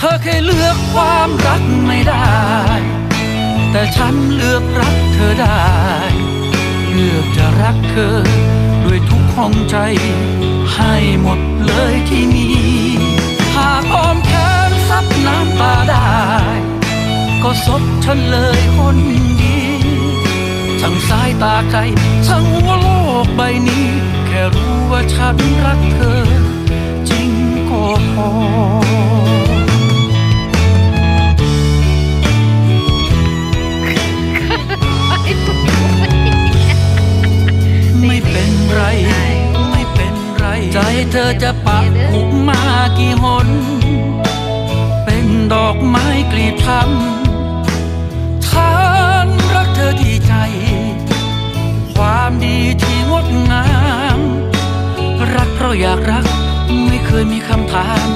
เธอเคยเลือกความรักไม่ได้ แต่ฉันเลือกรักเธอได้ เลือกจะรักเธอด้วยทุกห้องใจ ให้หมดเลยที่มีหากอ้อมแขนซับน้ำตาได้ ก็ซบฉันเลยคนดีช่างสายตาใจช่างหัวโลกใบนี้ แค่รู้ว่าฉันรักเธอ เป็นไร ไม่เป็นไร ใจเธอจะปักหุกมากี่หน เป็นดอกไม้กลีบช้ำฉันรักเธอที่ใจ ความดีที่งดงาม รักเพราะอยากรัก ไม่เคยมีคำถาม